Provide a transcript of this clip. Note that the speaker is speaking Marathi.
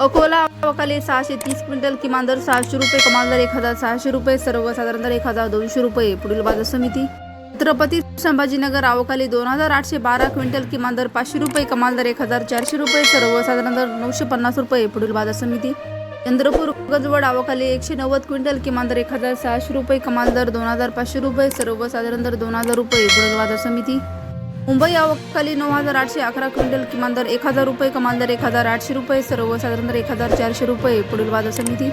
अकोला आवकाले सहाशे तीस क्विंटल किमान दर सहाशे रुपये कमाल दर एक हजार सहाशे रुपये सर्वसाधारण दर एक हजार दोनशे रुपये. पुढील बाजार समिती. छत्रपती संभाजीनगर आवकाले दोन हजार आठशे बारा क्विंटल किमान दर पाचशे रुपये कमाल दर एक हजार चारशे रुपये सर्वसाधारण दर नऊशे पन्नास रुपये. पुढील बाजार समिती. चंद्रपूर गजवड आवकाले एकशे नव्वद क्विंटल किमान दर एक हजार सहाशे रुपये कमाल दर दोन हजार पाचशे रुपये सर्वसाधारण दर दोन हजार रुपये. पुढील बाजार समिती. मुंबई आवकाली नऊ हजार आठशे अकरा क्विंटल किमान दर एक हजार रुपये कमाल दर एक हजार आठशे रुपये सर्वसाधारण दर एक हजार चारशे रुपये पुढील बाजार समिती